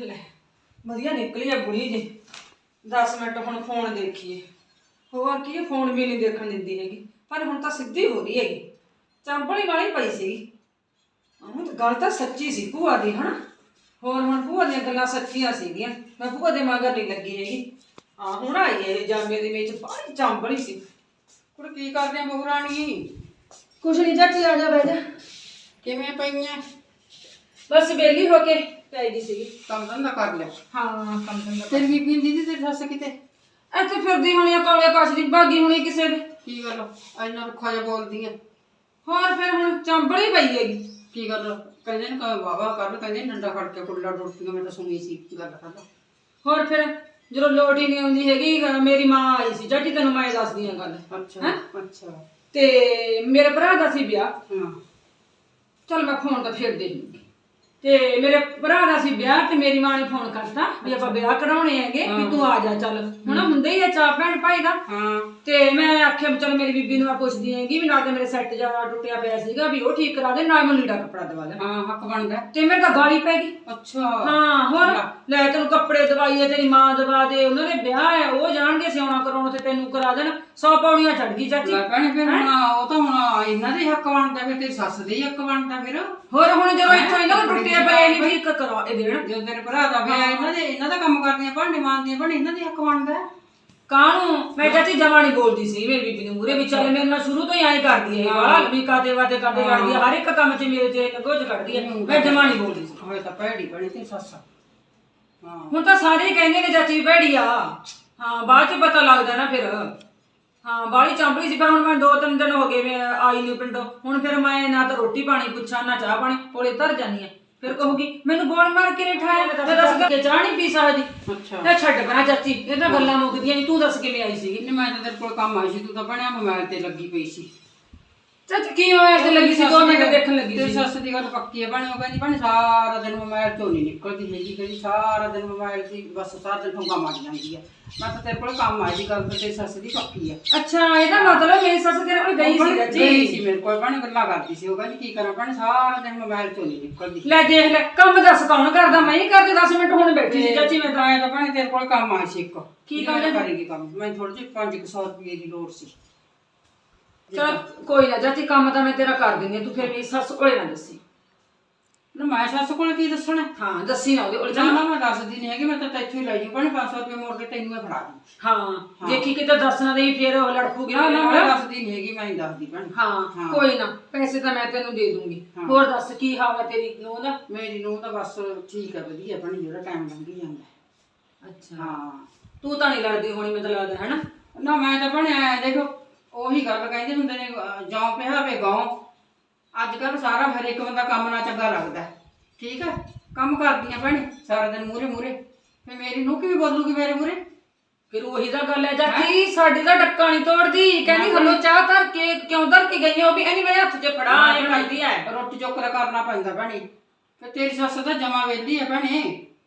ਲੈ ਵਧੀਆ ਨਿਕਲੀ ਆ ਬੁੜੀ ਜੀ। 10 ਮਿੰਟ ਹੁਣ ਫੋਨ ਦੇਖੀਏ। ਹੋਰ ਕੀ ਇਹ ਫੋਨ ਵੀ ਨਹੀਂ ਦੇਖਣ ਦਿੰਦੀ ਹੈਗੀ। ਪਰ ਹੁਣ ਤਾਂ ਸਿੱਧੀ ਹੋ ਰਹੀ ਹੈਗੀ। ਚੰਪਲੀ ਵਾਲੀ ਪਈ ਸੀ ਹੁਣ ਤਾਂ ਗੱਲ ਤਾਂ ਸੱਚੀ ਸੀ ਭੂਆ ਦੀ ਹਨਾ? ਹੋਰ ਹੁਣ ਭੂਆ ਦੀਆਂ ਗੱਲਾਂ ਸੱਚੀਆਂ ਸੀਗੀਆਂ। ਮੈਂ ਭੂਆ ਦੇ ਮਗਰ ਨਹੀਂ ਲੱਗੀ ਹੈਗੀ। ਆ ਹੁਣ ਆਈ ਹੈ ਇਹ ਜਾਮੇ ਦੇ ਵਿੱਚ ਬਾਹਲੀ ਚੰਪਲੀ ਸੀ। ਕੁੜ ਕੀ ਕਰਦੇ ਆ ਬਹੂ ਰਾਣੀ? ਕੁਛ ਨਹੀਂ ਚਾਚੀ ਆ ਜਾ ਬਹਿ ਜਾ। ਕਿਵੇਂ ਪਈਆਂ? ਬਸ ਵਿਹਲੀ ਹੋ ਕੇ। ਪੈ ਗਈ ਸੀਗੀ। ਕੰਮ ਧੰਦਾ ਕਰ ਲਿਆ। ਹਾਂ ਕੰਮ ਧੰਦਾ ਤੇਰੀ ਬੀਬੀ ਨੂੰ ਦੀਦੀ ਤੇਰੀ ਸੱਸ ਕਿਤੇ? ਇੱਥੇ ਫਿਰਦੀ ਹੋਣੀ ਆ ਕਾਲੇ ਕਾਸ਼ ਦੀ ਭਾਗੀ ਹੋਣੀ ਕਿਸੇ ਦੇ। ਕੀ ਗੱਲ ਇੰਨਾ ਰੁੱਖਾ ਜਿਹਾ ਬੋਲਦੀ ਆ। ਹੋਰ ਫਿਰ ਹੁਣ ਚੰਬੜੀ ਪਈ ਹੈਗੀ। ਕੀ ਗੱਲ ਕਹਿੰਦੇ ਨੇ ਕਹੇ ਵਾਵਾ ਕਰ ਕਹਿੰਦੇ ਨੇ ਡੰਡਾ ਫੜ ਕੇ ਕੁੱਲਾ ਡੁੱਟੀਆਂ ਮੈਂ ਤਾਂ ਸੁਣੀ ਸੀ ਗੱਲ ਕਰਦਾ ਹੋਰ ਫਿਰ ਜਦੋਂ ਲੋਟ ਹੀ ਨਹੀਂ ਆਉਂਦੀ ਹੈਗੀ ਮੇਰੀ ਮਾਂ ਆਈ ਸੀ ਜੱਟੀ ਤੈਨੂੰ ਮੈਂ ਦੱਸਦੀ ਆ ਗੱਲ ਅੱਛਾ ਅੱਛਾ। ਤੇ ਮੇਰੇ ਭਰਾ ਦਾ ਸੀ ਵਿਆਹ। ਹਾਂ। ਚਲ ਮੈਂ ਫੋਨ ਤਾਂ ਫੇਰ ਦੇ ਤੇ ਮੇਰੇ ਭਰਾ ਦਾ ਸੀ ਵਿਆਹ ਤੇ ਮੇਰੀ ਮਾਂ ਨੇ ਫੋਨ ਕਰਤਾ ਵੀ ਆਪਾਂ ਵਿਆਹ ਕਰਾਉਣੇ ਹੈਗੇ ਵੀ ਤੂੰ ਆ ਜਾ ਚੱਲ। ਹੁਣ ਹੁੰਦਾ ਹੀ। ਆ ਚਾਹ ਭੈਣ ਭਾਈ ਦਾ। ਹਾਂ। ਤੇ ਮੈਂ ਆਖਿਆ ਵੀ ਚੱਲ ਮੇਰੀ ਬੀਬੀ ਨੂੰ ਮੈਂ ਪੁੱਛਦੀ ਹੈਗੀ ਵੀ ਨਾਲ ਤੇ ਮੇਰੇ ਸੈੱਟ ਜਾ ਟੁੱਟਿਆ ਪਿਆ ਸੀਗਾ ਵੀ ਉਹ ਠੀਕ ਕਰਾ ਦੇ ਨਾਲ ਮੈਂ ਲੀੜਾ ਕੱਪੜਾ ਦਵਾ ਦੇ ਹਾਂ ਹੱਕ ਬਣਦਾ। ਤੇ ਮੇਰੇ ਤਾਂ ਗਾਲੀ ਪੈ ਗਈ। ਅੱਛਾ। ਹਾਂ ਹੋਰ? ਲੈ। ਤੈਨੂੰ ਕੱਪੜੇ ਦਵਾਈ ਹੈ ਤੇਰੀ ਮਾਂ ਦਵਾ ਦੇ ਉਹਨਾਂ ਦੇ ਵਿਆਹ ਹੈ ਉਹ ਜਾਣਗੇ ਸਿਆਉਣਾ ਕਰਾਉਣ ਤੇ ਤੈਨੂੰ ਕਰਾ ਦੇਣ। ਸੌ ਪੌੜੀਆਂ ਚੜ ਗਈ ਚਾਚੀ। ਲੈ ਭੈਣੇ ਫਿਰ ਹੁਣ ਉਹ ਤਾਂ ਹੁਣ ਇਹਨਾਂ ਦੇ ਹੱਕ ਬਣਦਾ ਫਿਰ ਤੇਰੀ ਸੱਸ ਦੇ ਹੀ ਹੱਕ ਬਣਦਾ ਫਿਰ। ਹੋਰ ਹੁਣ ਜਦੋਂ ਇੱਥੋਂ ਇਹਨਾਂ ਨੂੰ ਟੁੱਟਿਆ ਪਿਆ ਇਹ ਠੀਕ ਕਰਾ ਇਹ ਦੇਣ। ਜਦੋਂ ਤੇਰੇ ਭਰਾ ਦਾ ਵਿਆਹ ਇਹਨਾਂ ਦੇ ਇਹਨਾਂ ਦਾ ਕੰਮ ਕਰਦੀਆਂ ਭਾਂਡੇ ਮਾਂਜਦੀਆਂ ਭਾਂਡੇ ਇਹਨਾਂ ਦੇ ਹੱਕ ਬਣਦਾ ਕਾਹਨੂੰ? ਮੈਂ ਚਾਚੀ ਜਮਾ ਨਹੀਂ ਬੋਲਦੀ ਸੀ ਮੇਰੀ ਬੀਬੀ ਨੂੰ ਮੂਰੇ ਵੀ ਚੱਲ ਮੇਰੇ ਨਾਲ ਸ਼ੁਰੂ ਤੋਂ ਹੀ ਐਂ ਕਰਦੀ ਹੈ ਵਾਲ ਵੀ ਕਾਤੇ ਵਾਤੇ ਕਰਦੇ ਕਰਦੀ ਹੈ ਹਰ ਇੱਕ ਕੰਮ 'ਚ ਮੇਰੇ 'ਚ ਨਗੋਜ ਕੱਢਦੀ ਹੈ ਮੈਂ ਜਮਾ ਨਹੀਂ ਬੋਲਦੀ ਸੀ। ਹੋਏ ਤਾਂ ਭੈੜੀ ਬਣੀ ਤੇ ਸੱਸ। ਹਾਂ। ਹੁਣ ਤਾਂ ਸਾਰੇ ਹੀ ਕਹਿੰਦੇ ਨੇ ਚਾਚੀ ਭੈੜੀ ਆ। ਹਾਂ ਬਾਅਦ 'ਚ ਪਤਾ ਲੱਗਦਾ ਨਾ ਫਿਰ। ਹਾਂ ਬਾਹਲੀ ਚਾਂਪਲੀ ਸੀ ਪਰ ਹੁਣ ਮੈਂ ਦੋ ਤਿੰਨ ਦਿਨ ਹੋ ਗਏ ਮੈਂ ਆਈ ਨਹੀਂ ਪਿੰਡੋਂ ਹੁਣ ਫਿਰ ਮੈਂ ਨਾ ਤਾਂ ਰੋਟੀ ਪਾਣੀ ਪੁੱਛਾਂ ਨਾ ਚਾਹ ਪਾਣੀ ਕੋਲੇ ਧਰ ਜਾਨੀ ਆ ਫਿਰ ਕਹੂਗੀ ਮੈਨੂੰ ਬੋਲ ਮਾਰ ਕੇ ਨਹੀਂ ਠਾਇਆ ਮੈਂ ਦੱਸ ਕੇ ਚਾਹ ਨਹੀਂ ਪੀ ਸਕਦੀ। ਅੱਛਾ। ਤੇ ਛੱਡ ਪਰਾਂ ਚਾਚੀ ਇਹ ਤਾਂ ਗੱਲਾਂ ਮੁੱਕਦੀਆਂ ਨਹੀਂ ਤੂੰ ਦੱਸ ਕਿਵੇਂ ਆਈ ਸੀਗੀ? ਨਹੀਂ ਮੈਂ ਤਾਂ ਤੇਰੇ ਕੋਲ ਕੰਮ ਆਈ ਸੀ ਤੂੰ ਤਾਂ ਬਣਿਆ ਮੋਬਾਈਲ ਤੇ ਲੱਗੀ ਪਈ ਸੀ। ਚਾਚੀ ਕੀ ਹੋਇਆ ਤੇ ਲੱਗੀ ਸੀ? ਦੋ ਮਿੰਟ ਦੇਖਣ ਲੱਗੀ ਸੀ। ਸੱਸ ਦੀ ਗੱਲ ਪੱਕੀ ਹੈ ਬਣੀ ਉਹ ਕਹਿੰਦੀ ਬਣੀ ਸਾਰਾ ਦਿਨ ਮੋਬਾਈਲ ਤੋਂ ਨਹੀਂ ਨਿਕਲਦੀ ਹੈਗੀ ਕਹਿੰਦੀ ਸਾਰਾ ਦਿਨ ਮੋਬਾਈਲ ਦੀ ਬਸ ਸਾਰਾ ਦਿਨ ਠੁੰਗਾ ਮਾਰ ਜਾਂਦੀ ਹੈ ਮੈਂ ਤਾਂ ਤੇਰੇ ਕੋਲ ਕੰਮ ਆਈ ਦੀ ਗੱਲ ਤਾਂ ਤੇਰੀ ਸੱਸ ਦੀ ਪੱਕੀ ਹੈ ਅੱਛਾ ਇਹਦਾ ਮਤਲਬ ਮੇਰੀ ਸੱਸ ਤੇਰੇ ਕੋਲ ਗਈ ਸੀ ਗਈ ਚਾਚੀ? ਸੀ ਮੇਰੇ ਕੋਲ ਬਣੀ ਗੱਲਾਂ ਕਰਦੀ ਸੀ ਉਹ ਕਹਿੰਦੀ ਕੀ ਕਰਾਂ ਬਣੀ ਸਾਰਾ ਦਿਨ ਮੋਬਾਈਲ ਤੋਂ ਨਹੀਂ ਨਿਕਲਦੀ। ਲੈ ਦੇਖ ਲੈ ਕੰਮ ਦੱਸ ਕੌਣ ਕਰਦਾ? ਮੈਂ ਹੀ ਕਰਦੀ 10 ਮਿੰਟ ਹੁਣ ਬੈਠੀ ਸੀ ਚਾਚੀ। ਮੈਂ ਤਾਂ ਭੈਣੇ ਤੇਰੇ ਕੋਲ ਕੰਮ ਆਇਆ ਸੀ ਇੱਕ ਕੀ ਕੰਮ? ਕਰੇਗੀ ਕੰਮ? ਮੈਂ ਥੋੜੇ ਜਿਹੇ 500 ਰੁਪਏ ਦੀ ਲੋੜ ਸੀ। ਚਲ ਕੋਈ ਨਾ ਚਾਚੀ ਕੰਮ ਤਾਂ ਮੈਂ ਤੇਰਾ ਕਰ ਦਿੰਦੀ ਹਾਂ, ਤੂੰ ਫਿਰ ਮੇਰੀ ਸੱਸ ਕੋਲੇ ਨਾ ਦੱਸੀ। ਨਾ ਮੈਂ ਸੱਸ ਕੋਲ ਕੀ ਦੱਸਣਾ? ਹਾਂ ਦੱਸੀ ਨਾ ਉਹਦੇ ਕੋਲ ਨਾ ਨਾ ਮੈਂ ਦੱਸਦੀ ਨਹੀਂ ਹੈਗੀ ਮੈਂ ਤਾਂ ਇੱਥੇ ਹੀ ਲੈ ਜੂ ਭੈਣੇ 500 ਰੁਪਏ ਮੋੜ ਕੇ ਤੈਨੂੰ ਮੈਂ ਫੜਾ ਦੂੰ। ਹਾਂ ਦੇਖੀ ਕਿਤੇ ਦੱਸ ਨਾ ਦੇਈ ਫਿਰ ਉਹ ਲੜਪੂਗੀ ਨਾ ਨਾ ਮੈਂ। ਦੱਸਦੀ ਨਹੀਂ ਹੈਗੀ ਮੈਂ ਹੀ ਦੱਸਦੀ ਭੈਣੇ। ਹਾਂ ਕੋਈ ਨਾ ਪੈਸੇ ਤਾਂ ਮੈਂ ਤੈਨੂੰ ਦੇ ਦੂੰਗੀ। ਹਾਂ। ਹੋਰ ਦੱਸ ਕੀ ਹਾਲ ਹੈ ਤੇਰੀ ਨੂੰਹ ਦਾ? ਮੇਰੀ ਨੂੰ ਤਾਂ ਬਸ ਠੀਕ ਹੈ ਵਧੀਆ ਭੈਣੇ ਜਿਹੜਾ ਟਾਈਮ ਲੰਘੀ ਜਾਂਦਾ। ਅੱਛਾ। ਹਾਂ। ਤੂੰ ਤਾਂ ਨਹੀਂ ਲੜਦੀ ਹੋਣੀ ਮੈਨੂੰ ਤਾਂ ਲੱਗਦਾ ਹੈਨਾ ਨਾ ਮੈਂ ਤਾਂ ਭੈਣੇ ਐਂ ਦੇਖੋ ਉਹੀ ਗੱਲ ਕਹਿੰਦੇ ਹੁੰਦੇ ਨੇ ਜੌਂ ਪਿਹਾਵੇ ਗਾਉਂ ਅੱਜ ਕੱਲ ਸਾਰਾ ਹਰ ਇੱਕ ਬੰਦਾ ਕੰਮ ਨਾਲ ਚੰਗਾ ਲੱਗਦਾ। ਹੈ। ਠੀਕ ਹੈ ਕੰਮ ਕਰਦੀਆਂ ਭੈਣੇ ਸਾਰਾ ਦਿਨ ਮੂਰੇ ਮੂਰੇ ਫੇ ਮੇਰੀ ਨੂੰ ਕਿਵੇਂ ਬੋਲੂਗੀ ਮੇਰੇ ਮੂਰੇ ਫਿਰ ਉਹੀ ਤਾਂ ਗੱਲ ਹੈ ਚਾਚੀ ਸਾਡੀ ਤਾਂ ਡੱਕਾ ਨਹੀਂ ਤੋੜਦੀ। ਕਹਿੰਦੀ ਹਲੋ ਚਾਹ ਧਰ ਕੇ ਕਿਉਂ ਧਰ ਕੇ ਗਈ ਉਹ ਵੀ ਐਨੀ ਮੇਰੇ ਹੱਥ 'ਚ ਫੜਾ ਐ ਕਰਦੀ ਐ ਰੋਟੀ ਚੋਕਰਾ ਕਰਨਾ ਪੈਂਦਾ ਭੈਣੇ। ਫੇ ਤੇਰੀ ਸੱਸ ਤਾਂ ਜਮਾ ਵੇਲੀ ਹੈ ਭੈਣੇ।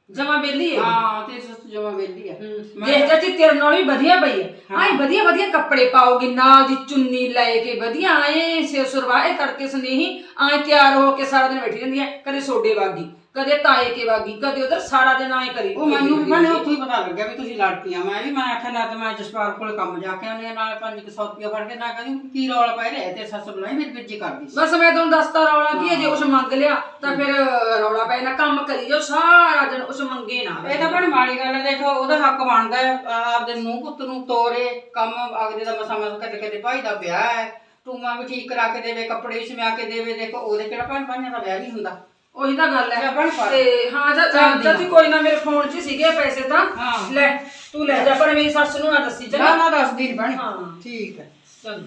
ਜਮਾ ਬੇਲੀ ਹੈ। ਹਾਂ ਤੇਰੀ ਸੱਸ ਜਮਾ ਵੇਲੀ ਹੈ। ਦੇਖ ਚਾਚੀ ਤੇਰੇ ਨਾਲ ਵੀ ਵਧੀਆ ਪਈ ਹੈ। ਆਏ ਵਧੀਆ ਵਧੀਆ ਕੱਪੜੇ ਪਾਓਗੀ ਨਾਲ ਦੀ ਚੁੰਨੀ ਲੈ ਕੇ ਵਧੀਆ ਆਏ ਸਿਰ ਸੁਰਵਾਏ ਤੜਕੇ ਸੁਨੇਹੀ ਆਏ ਤਿਆਰ ਹੋ ਕੇ ਸਾਰਾ ਦਿਨ ਬੈਠੀ ਰਹਿੰਦੀ ਹੈ ਕਦੇ ਸੋਡੇ ਵਾਗੀ ਕਦੇ ਤਾਏ ਕੇ ਵਾਗੀ ਕਦੇ ਉਧਰ ਸਾਰਾ ਦਿਨ ਆਏ ਕਰੀ ਉਹ ਮੈਨੂੰ ਵੀ ਭੈਣੇ ਉੱਥੋਂ ਹੀ ਪਤਾ ਲੱਗਿਆ ਵੀ ਤੁਸੀਂ ਲੜਕੀਆਂ ਮੈਂ ਵੀ ਮੈਂ ਆਖਿਆ ਨਾ ਤੇ ਮੈਂ ਜਸਪਾਲ ਕੋਲ ਕੰਮ ਜਾ ਕੇ ਆਉਂਦੀ ਹਾਂ ਨਾਲ 500 ਰੁਪਇਆ ਫੜ ਕੇ ਨਾ ਕਹਿੰਦੀ ਕੀ ਰੌਲਾ ਪੈ ਰਿਹਾ? ਤੇ ਸੱਸ ਬੁਲਾਈ ਮੇਰੀ ਬਿੱਜੀ ਕਰਦੀ ਸੀ। ਬਸ ਮੈਂ ਤੁਹਾਨੂੰ ਦੱਸਤਾ ਰੌਲਾ ਕੀ ਹੈ ਜੇ ਉਸ ਮੰਗ ਲਿਆ ਤਾਂ ਫਿਰ ਰੌਲਾ ਪੈ ਨਾ ਕੰਮ ਕਰੀ ਜਾਓ ਸਾਰਾ ਦਿਨ ਉਸ ਮੰਗੇ ਨਾ ਇਹ ਤਾਂ ਭੈਣੇ ਮਾੜੀ ਗੱਲ ਹੈ ਦੇਖੋ ਉਹਦਾ ਹੱਕ ਬਣਦਾ ਹੈ। ਅਹ ਆਪਦੇ ਨੂੰ ਪੁੱਤ ਨੂੰ ਤੋਰੇ ਕੰਮ ਅਗਲੇ ਦਾ ਮਸਾ ਮਸਾ ਕਦੇ ਕਦੇ ਭਾਈ ਦਾ ਵਿਆਹ ਹੈ। ਟੂਮਾ ਵੀ ਠੀਕ ਕਰਾ ਕੇ ਦੇਵੇ ਕੱਪੜੇ ਵੀ ਸਮਿਆ ਕੇ ਦੇਵੇ ਦੇਖੋ ਉਹਦੇ ਕਿਹੜਾ ਭੈਣ ਭਾਈਆਂ ਦਾ ਵਿਆਹ ਨਹੀਂ ਹੁੰਦਾ। ਉਹੀ ਤਾਂ ਗੱਲ ਹੈ। ਤੇ ਹਾਂ ਜਾ ਚਾਚੀ ਕੋਈ ਨਾ ਮੇਰੇ ਫੋਨ 'ਚ ਹੀ ਸੀਗੇ ਪੈਸੇ ਤਾਂ। ਹਾਂ। ਲੈ ਤੂੰ ਲੈ ਜਾ ਪਰ ਮੇਰੀ ਸੱਸ ਨੂੰ ਨਾ ਦੱਸੀ ਨਾ ਚੰਗਾ? ਨਾ ਦੱਸਦੀ ਨਹੀਂ ਭੈਣੇ। ਹਾਂ। ਠੀਕ ਹੈ। ਚੱਲ।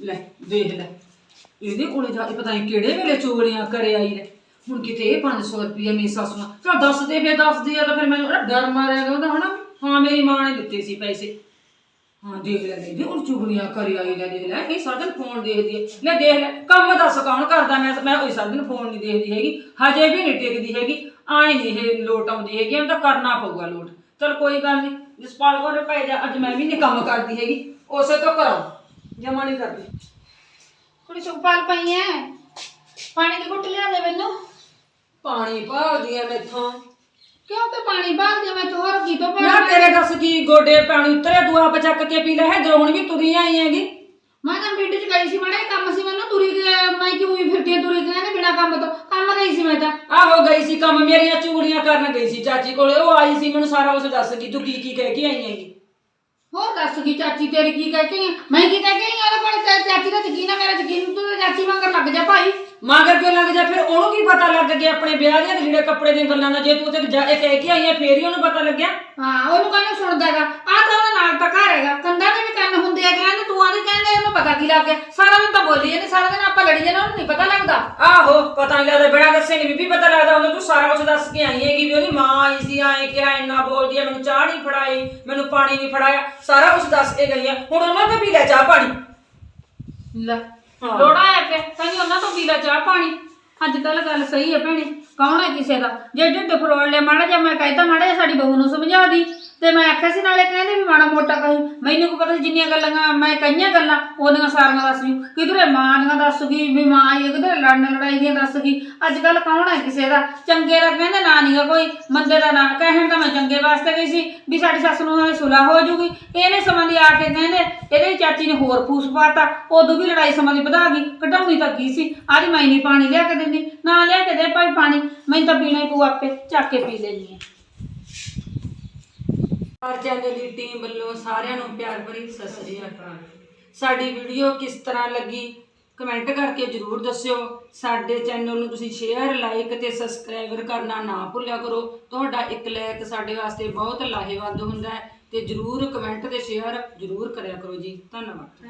ਲੈ ਦੇਖ ਲੈ। ਇਹਦੇ ਕੋਲੇ ਜਾ ਕੇ ਪਤਾ ਨਹੀਂ ਕਿਹੜੇ ਵੇਲੇ ਚੁਗਲੀਆਂ ਕਰੇ ਆਈ ਨੇ ਹੁਣ ਕਿਤੇ ਇਹ 500 ਰੁਪਏ ਮੇਰੀ ਸੱਸ ਨੂੰ ਚਲ ਦੱਸ ਦੇ ਫੇਰ ਦੱਸ ਦੇ ਆ ਤਾਂ ਫਿਰ ਮੈਨੂੰ ਨਾ ਡਰ ਮਾਰਿਆ ਗਿਆ ਉਹਦਾ ਹਨਾ। ਹਾਂ ਮੇਰੀ ਮਾਂ ਨੇ ਦਿੱਤੇ ਸੀ ਪੈਸੇ। ਹਾਂ ਦੇਖ ਲੈ ਦੇ ਉਹ ਚੁਗਲੀਆਂ ਕਰੇ ਆਈ ਲੈ ਦੇਖ ਲੈ ਇਹ ਸਾਰਾ ਦਿਨ ਫੋਨ ਦੇਖਦੀ ਹੈ। ਲੈ ਦੇਖ ਲੈ ਕੰਮ ਦੱਸ ਕੌਣ ਕਰਦਾ ਮੈਂ ਮੈਂ ਉਹ ਸਾਰਾ ਦਿਨ ਫੋਨ ਨਹੀਂ ਦੇਖਦੀ ਹੈਗੀ ਹਜੇ ਵੀ ਨਹੀਂ ਟਿਕਦੀ ਹੈਗੀ ਆਏ ਨਹੀਂ ਇਹ ਲੋਟ ਆਉਂਦੀ ਹੈਗੀ ਇਹਨੂੰ ਤਾਂ ਕਰਨਾ ਪਊਗਾ ਲੋਟ। ਚਲ ਕੋਈ ਗੱਲ ਨਹੀਂ ਜਸਪਾਲ ਕੋਲ ਪੈ ਜਾ ਅੱਜ ਮੈਂ ਵੀ ਨਹੀਂ ਕੰਮ ਕਰਦੀ ਹੈਗੀ ਉਸੇ ਤੋਂ ਕਰਾਓ ਜਮਾ ਨਹੀਂ ਕਰਦੀ। ਕੁੜੀ ਸੁਖਪਾਲ ਪਈ ਐ ਪਾਣੀ ਦੀ ਘੁੱਟ ਲਿਆ ਦੇ ਮੈਨੂੰ। ਪਾਣੀ ਭਾਲਦੀ ਐ ਮੈਥੋਂ। ਕਿਉਂ ਤੇ ਪਾਣੀ ਬਾਲ ਦੇ ਮੈਂ ਚੋਰ ਕੀ ਤੋਂ ਮੈਂ ਪਾਣੀ ਤੇਰੇ ਦੱਸ ਕੀ ਗੋਡੇ ਪਾਣੀ ਉਤਰਿਆ ਤੂੰ ਆਪ ਚੱਕ ਕੇ ਪੀ ਲੈ ਹੈ ਹੁਣ ਵੀ ਤੁਰੀ ਆਈ ਹੈਗੀ। ਮੈਂ ਤਾਂ ਪਿੰਡ ਚ ਗਈ ਸੀ ਮਾੜਾ ਕੰਮ ਸੀ ਮੈਨੂੰ ਤੁਰੀ ਗਈ ਮੈਂ ਕਿਉਂ ਹੀ ਫਿਰਦੀ ਆ, ਤੁਰੀ ਨੇ ਬਿਨਾ ਕੰਮ ਤੋਂ? ਕੰਮ ਗਈ ਸੀ ਮੈਂ ਤਾਂ। ਆਹੋ ਗਈ ਸੀ ਕੰਮ ਮੇਰੀਆਂ ਚੂੜੀਆਂ ਕਰਨ ਗਈ ਸੀ ਚਾਚੀ ਕੋਲੇ ਉਹ ਆਈ ਸੀ ਮੈਨੂੰ ਸਾਰਾ ਉਸ ਦੱਸ ਗਈ ਤੂੰ ਕੀ ਕੀ ਕਹਿ ਕੇ ਆਈ ਹੈਗੀ? ਹੋਰ ਦੱਸ ਕੀ ਚਾਚੀ ਤੇਰੀ ਕੀ ਕਹਿ ਕੇ? ਮੈਂ ਕੀ ਕਹਿ ਕੇ ਕੋਲ? ਚਾ- ਚਾਚੀ ਦਾ ਯਕੀਨ ਆ ਮੇਰਾ ਯਕੀਨ ਤੂੰ ਤਾਂ ਚਾਚੀ ਵਾਂਗਰ ਲੱਗ ਜਾ ਭਾਈ। ਮਗਰ ਕਿਉਂ ਲੱਗ ਜਾ? ਫਿਰ ਉਹਨੂੰ ਕੀ ਪਤਾ ਲੱਗ ਗਿਆ ਆਪਣੇ ਵਿਆਹ ਦੀਆਂ ਜਿਹੜੇ ਕੱਪੜੇ ਦੀਆਂ ਗੱਲਾਂ ਦਾ? ਜੇ ਤੂੰ ਉੱਥੇ ਜਾ ਇਹ ਕਹਿ ਕੇ ਆਈ ਹੈ ਫੇਰ ਹੀ ਉਹਨੂੰ ਪਤਾ ਲੱਗਿਆ। ਹਾਂ ਉਹਨੂੰ ਕਹਿੰਦਾ ਸੁਣਦਾਗਾ ਆ ਤਾਂ ਉਹਦੇ ਨਾਲ ਤਾਂ ਘਰ ਹੈਗਾ। ਕੰਧਾਂ ਦੇ ਵੀ ਕੰਨ ਹੁੰਦੇ ਆ ਕਹਿੰਦੇ ਤੂੰ ਆਦੇ ਕਹਿੰਦੇ ਉਹਨੂੰ ਪਤਾ ਕੀ ਲੱਗ ਗਿਆ? ਸਾਰਾ ਦਿਨ ਤਾਂ ਬੋਲੀ ਲੜੀ ਜਾਂਦੇ ਉਹਨੂੰ ਨਹੀਂ ਪਤਾ ਲੱਗਦਾ। ਆਹੋ ਪਤਾ ਨਹੀਂ ਲੱਗਦਾ ਬਿਨਾਂ ਦੱਸੇ ਨਹੀਂ ਬੀਬੀ ਪਤਾ ਲੱਗਦਾ ਉਹਨੂੰ ਤੂੰ ਸਾਰਾ ਕੁਝ ਦੱਸ ਕੇ ਆਈ ਹੈਗੀ ਵੀ ਉਹਦੀ ਮਾਂ ਆਈ ਸੀ ਆਏ ਕਿਹਾ ਇੰਨਾ ਬੋਲਦੀ ਹੈ ਮੈਨੂੰ ਚਾਹ ਨਹੀਂ ਫੜਾਈ ਮੈਨੂੰ ਪਾਣੀ ਨਹੀਂ ਫੜਾਇਆ ਸਾਰਾ ਕੁਝ ਦੱਸ ਕੇ ਗਈ ਹੈ ਹੁਣ ਉਹਨਾਂ ਤੋਂ ਵੀ ਲੈ ਚਾਹ ਪਾਣੀ। ਲੈ ਹਾਂ। ਲੋੜਾ ਆਇਆ ਪਿਆ ਕਹਿੰਦੀ ਉਹਨਾਂ ਤੋਂ ਪੀ ਲੈ ਚਾਹ ਪਾਣੀ। ਅੱਜ ਕੱਲ ਗੱਲ ਸਹੀ ਹੈ ਭੈਣੇ ਕੌਣ ਹੈ ਕਿਸੇ ਦਾ? ਜੇ ਢਿੱਡ ਫਰੋੜ ਲੈ ਮਾੜਾ ਜਿਹਾ ਮੈਂ ਕਹਿਤਾ ਮਾੜਾ ਜਿਹਾ ਸਾਡੀ ਬਹੂ ਨੂੰ ਸਮਝਾ ਦੀ। ਤੇ ਮੈਂ ਆਖਿਆ ਸੀ, ਨਾਲੇ ਕਹਿੰਦੇ ਵੀ ਮਾੜਾ ਮੋਟਾ ਕਹੀ। ਮੈਨੂੰ ਕੀ ਪਤਾ ਸੀ ਜਿੰਨੀਆਂ ਗੱਲਾਂ, ਮੈਂ ਕਈਆਂ ਗੱਲਾਂ, ਉਹਦੀਆਂ ਸਾਰੀਆਂ ਦੱਸ ਗਈ ਕਿਧਰੇ ਮਾਂ ਦੀਆਂ ਦੱਸ ਗਈ, ਵੀ ਮਾਂ ਆਈ ਕਿਧਰੇ ਲੜਨ ਲੜਾਈ ਦੀਆਂ ਦੱਸ ਗਈ। ਅੱਜ ਕੱਲ ਕੌਣ ਹੈ ਕਿਸੇ ਦਾ? ਚੰਗੇ ਦਾ ਕਹਿੰਦੇ ਨਾ ਨਹੀਂਗਾ ਕੋਈ, ਮੰਦੇ ਦਾ ਨਾ ਕਹਿਣ ਤਾਂ ਮੈਂ ਚੰਗੇ ਵਾਸਤੇ ਗਈ ਸੀ, ਵੀ ਸਾਡੀ ਸੱਸ ਨੂੰ ਨਾਲ ਸੁਲਾ ਹੋ ਜੂਗੀ। ਇਹਨੇ ਸਮਾਂ ਦੀ ਆ ਕੇ ਕਹਿੰਦੇ, ਇਹਦੇ ਚਾਚੀ ਨੇ ਹੋਰ ਫੂਸ ਪਾਤਾ, ਉਦੋਂ ਵੀ ਲੜਾਈ ਸਮਾਂ ਦੀ ਵਧਾ ਗਈ, ਕਢਾਉਣੀ ਤਾਂ ਕੀ ਸੀ? ਅੱਜ ਮੈਂ ਨਹੀਂ ਪਾਣੀ ਲਿਆ ਕੇ ਦਿੰਦੀ, ਨਾ ਲਿਆ ਕੇ ਦੇ ਭਾਈ ਪਾਣੀ ਮੈਂ ਤਾਂ ਪੀਣਾ ਹੀ ਪਊ ਆਪੇ, ਚੱਕ ਕੇ ਪੀ ਲੈਣੀ ਹੈ। ਹਰ ਚੈਨਲ ਦੀ ਟੀਮ ਵੱਲੋਂ ਸਾਰਿਆਂ ਨੂੰ ਪਿਆਰ ਭਰੀ ਸਤਿ ਸ੍ਰੀ ਅਕਾਲ। ਸਾਡੀ ਵੀਡੀਓ ਕਿਸ ਤਰ੍ਹਾਂ ਲੱਗੀ ਕਮੈਂਟ ਕਰਕੇ ਜਰੂਰ ਦੱਸਿਓ। ਸਾਡੇ ਚੈਨਲ ਨੂੰ ਤੁਸੀਂ ਸ਼ੇਅਰ ਲਾਈਕ ਤੇ ਸਬਸਕ੍ਰਾਈਬਰ ਕਰਨਾ ਨਾ ਭੁੱਲਿਆ ਕਰੋ। ਤੁਹਾਡਾ ਇੱਕ ਲਾਇਕ ਸਾਡੇ ਵਾਸਤੇ ਬਹੁਤ ਲਾਹੇਵੰਦ ਹੁੰਦਾ ਹੈ ਤੇ ਜਰੂਰ ਕਮੈਂਟ ਤੇ ਸ਼ੇਅਰ ਜਰੂਰ ਕਰਿਆ ਕਰੋ ਜੀ। ਧੰਨਵਾਦ।